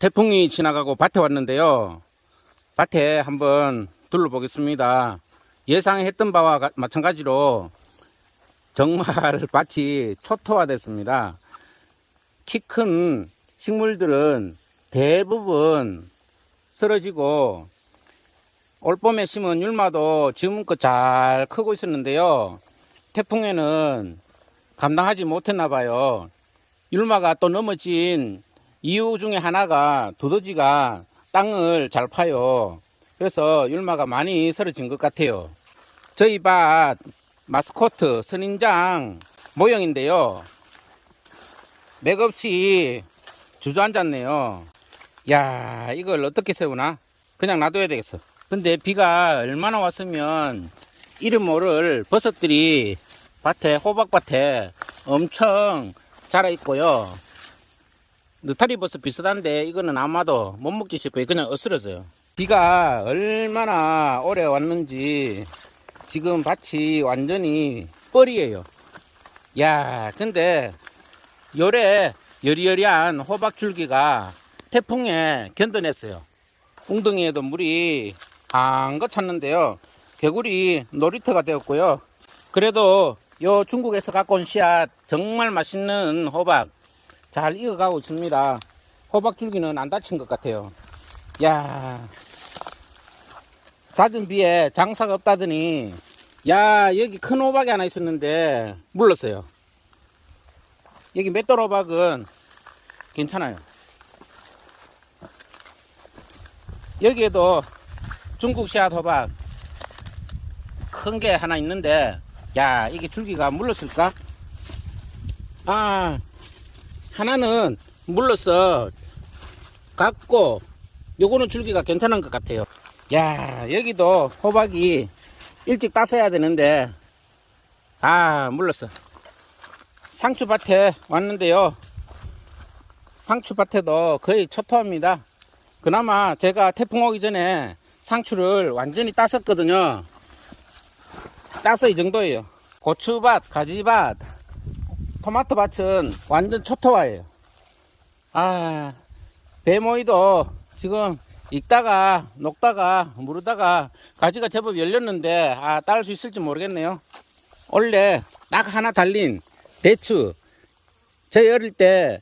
태풍이 지나가고 밭에 왔는데요. 밭에 한번 둘러보겠습니다. 예상했던 바와 가- 마찬가지로 정말 밭이 초토화됐습니다. 키 큰 식물들은 대부분 쓰러지고 올 봄에 심은 율마도 지금껏 잘 크고 있었는데요. 태풍에는 감당하지 못했나 봐요. 율마가 또 넘어진 이유 중에 하나가 두더지가 땅을 잘 파요. 그래서 율마가 많이 쓰러진 것 같아요. 저희 밭 마스코트 선인장 모형인데요. 맥없이 주저앉았네요. 야, 이걸 어떻게 세우나? 그냥 놔둬야 되겠어. 근데 비가 얼마나 왔으면 이름 모를 버섯들이 밭에, 호박밭에 엄청 자라 있고요. 느타리 버섯 비슷한데 이거는 아마도 못 먹지 싶어요. 그냥 어스러져요. 비가 얼마나 오래 왔는지 지금 밭이 완전히 뻘이에요. 야, 근데 요래 여리여리한 호박 줄기가 태풍에 견뎌냈어요. 웅덩이에도 물이 한껏 찼는데요. 개구리 놀이터가 되었고요. 그래도 요 중국에서 갖고 온 씨앗 정말 맛있는 호박 잘 익어가고 있습니다. 호박 줄기는 안 다친 것 같아요. 야 잦은 비에 장사가 없다더니 야 여기 큰 호박이 하나 있었는데 물렀어요. 여기 맷돌 호박은 괜찮아요. 여기에도 중국 씨앗 호박 큰 게 하나 있는데 야 이게 줄기가 물렀을까? 아 하나는 물러서 갖고 요거는 줄기가 괜찮은 것 같아요. 야 여기도 호박이 일찍 따서야 되는데 아 물렀어. 상추밭에 왔는데요. 상추밭에도 거의 초토합니다. 그나마 제가 태풍 오기 전에 상추를 완전히 땄었거든요. 따서 이 정도예요. 고추밭, 가지밭, 토마토 밭은 완전 초토화예요. 아, 배모이도 지금 익다가 녹다가 무르다가 가지가 제법 열렸는데 아, 따를 수 있을지 모르겠네요. 원래 딱 하나 달린 대추. 저희 어릴 때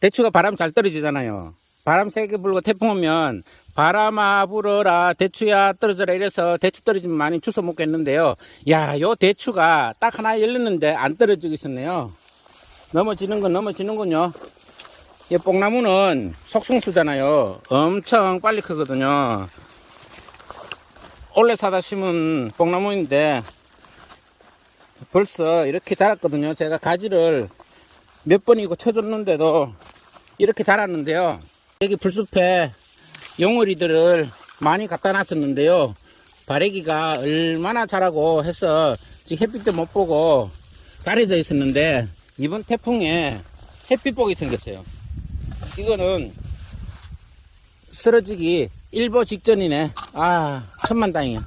대추가 바람 잘 떨어지잖아요. 바람 세게 불고 태풍 오면 바람아 불어라 대추야 떨어져라 이래서 대추 떨어지면 많이 주워 먹겠는데요. 야, 요 대추가 딱 하나 열렸는데 안 떨어지고 있었네요. 넘어지는 건 넘어지는군요. 이 뽕나무는 속성수잖아요. 엄청 빨리 크거든요. 올해 사다 심은 뽕나무인데 벌써 이렇게 자랐거든요. 제가 가지를 몇 번이고 쳐줬는데도 이렇게 자랐는데요. 여기 불숲에 용어리들을 많이 갖다 놨었는데요. 바래기가 얼마나 자라고 해서 지금 햇빛도 못 보고 가려져 있었는데 이번 태풍에 햇빛 보기 생겼어요. 이거는 쓰러지기 일보 직전이네. 아, 천만 다행이야.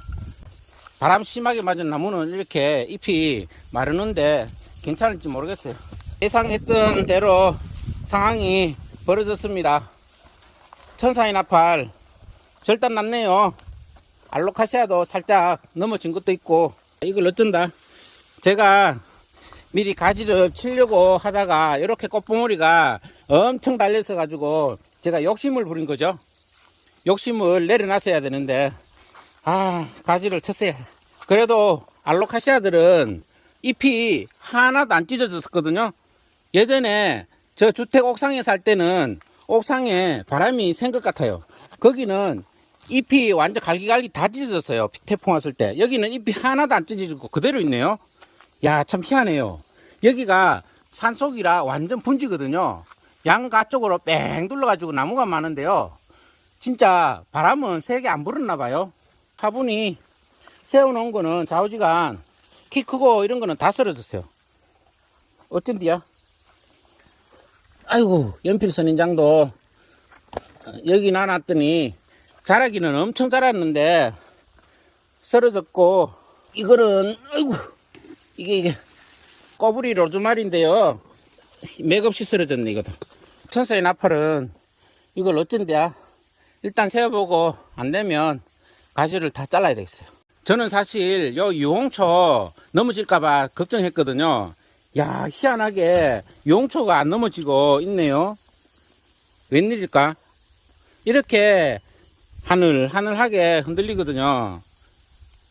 바람 심하게 맞은 나무는 이렇게 잎이 마르는데 괜찮을지 모르겠어요. 예상했던 대로 상황이 벌어졌습니다. 천사의 나팔 절단 났네요. 알로카시아도 살짝 넘어진 것도 있고 이걸 어쩐다. 제가 미리 가지를 치려고 하다가 이렇게 꽃봉오리가 엄청 달려서 가지고 제가 욕심을 부린 거죠. 욕심을 내려놨어야 되는데 아 가지를 쳤어요. 그래도 알로카시아들은 잎이 하나도 안 찢어졌었거든요. 예전에 저 주택 옥상에 살 때는 옥상에 바람이 센 것 같아요. 거기는 잎이 완전 갈기갈기 다 찢어졌어요. 태풍 왔을 때. 여기는 잎이 하나도 안 찢어지고 그대로 있네요. 야, 참 희한해요. 여기가 산속이라 완전 분지거든요. 양가 쪽으로 뺑 둘러가지고 나무가 많은데요. 진짜 바람은 세게 안 불었나 봐요. 화분이 세워놓은 거는 좌우지간 키 크고 이런 거는 다 쓰러졌어요. 어쩐디야? 아이고, 연필 선인장도 여기 놔놨더니 자라기는 엄청 자랐는데 쓰러졌고 이거는 아이고 이게 이게 꼬부리 로즈마리인데요 맥없이 쓰러졌네 이것도 천사의 나팔은 이걸 어쩐대야? 일단 세워보고 안 되면 가시를 다 잘라야 되겠어요. 저는 사실 요 유홍초 넘어질까봐 걱정했거든요. 야, 희한하게 유홍초가 안 넘어지고 있네요. 웬일일까? 이렇게 하늘, 하늘하게 흔들리거든요.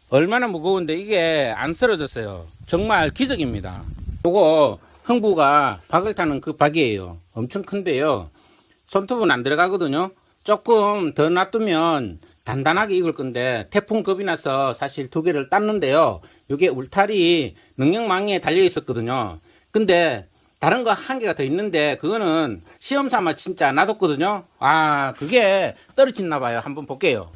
얼마나 무거운데 이게 안 쓰러졌어요. 정말 기적입니다. 요거 흥부가 박을 타는 그 박이에요. 엄청 큰데요. 손톱은 안 들어가거든요. 조금 더 놔두면 단단하게 익을 건데 태풍 겁이 나서 사실 두 개를 땄는데요. 요게 울타리 능력망에 달려 있었거든요. 근데 다른 거 한 개가 더 있는데 그거는 시험 삼아 진짜 놔뒀거든요. 아 그게 떨어졌나 봐요. 한번 볼게요.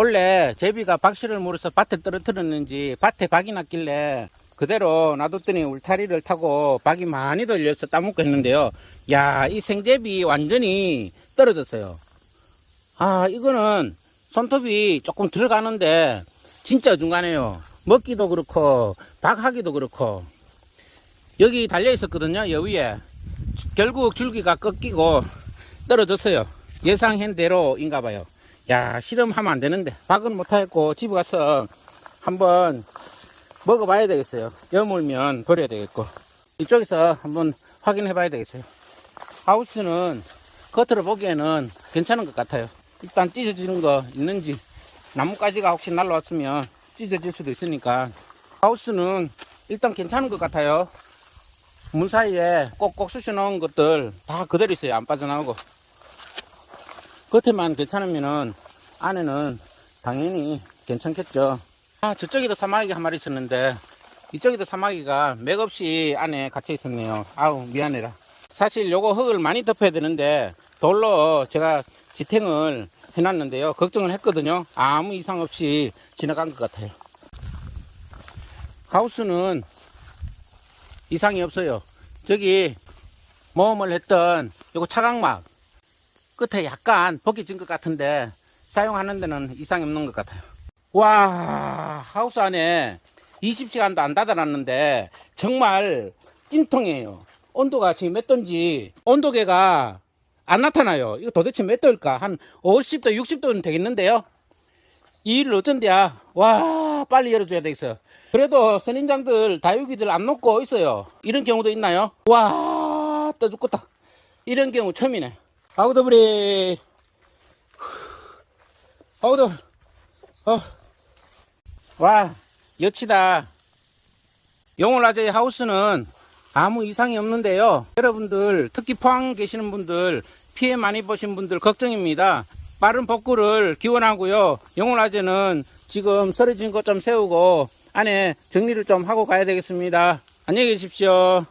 원래 제비가 박씨를 물어서 밭에 떨어뜨렸는지 밭에 박이 났길래 그대로 놔뒀더니 울타리를 타고 박이 많이 돌려서 따먹고 했는데요. 야, 이 생제비 완전히 떨어졌어요. 아, 이거는 손톱이 조금 들어가는데 진짜 중간에요. 먹기도 그렇고 박하기도 그렇고 여기 달려 있었거든요. 여 위에 결국 줄기가 꺾이고 떨어졌어요. 예상한 대로인가 봐요. 야, 실험하면 안 되는데. 박은 못하겠고, 집에 가서 한번 먹어봐야 되겠어요. 여물면 버려야 되겠고. 이쪽에서 한번 확인해 봐야 되겠어요. 하우스는 겉으로 보기에는 괜찮은 것 같아요. 일단 찢어지는 거 있는지, 나뭇가지가 혹시 날라왔으면 찢어질 수도 있으니까. 하우스는 일단 괜찮은 것 같아요. 문 사이에 꼭꼭 쑤셔 넣은 것들 다 그대로 있어요. 안 빠져나오고. 겉에만 괜찮으면은 안에는 당연히 괜찮겠죠. 아, 저쪽에도 사마귀가 한 마리 있었는데 이쪽에도 사마귀가 맥없이 안에 갇혀 있었네요. 아우, 미안해라. 사실 요거 흙을 많이 덮어야 되는데 돌로 제가 지탱을 해놨는데요. 걱정을 했거든요. 아무 이상 없이 지나간 것 같아요. 하우스는 이상이 없어요. 저기 모험을 했던 요거 차각막 끝에 약간 벗겨진 것 같은데 사용하는 데는 이상이 없는 것 같아요. 와 하우스 안에 20시간도 안 닫아놨는데 정말 찜통이에요. 온도가 지금 몇 도인지 온도계가 안 나타나요. 이거 도대체 몇 도일까? 한 50도, 60도는 되겠는데요. 이 일을 어쩐대야. 와 빨리 열어줘야 되겠어. 그래도 선인장들 다육이들 안 놓고 있어요. 이런 경우도 있나요? 와 떠 죽겠다. 이런 경우 처음이네. 아우 더블이 아우 더 어. 와 여치다. 용월라저의 하우스는 아무 이상이 없는데요. 여러분들 특히 포항 계시는 분들 피해 많이 보신 분들 걱정입니다. 빠른 복구를 기원하고요. 용월라저는 지금 쓰러진 것 좀 세우고 안에 정리를 좀 하고 가야 되겠습니다. 안녕히 계십시오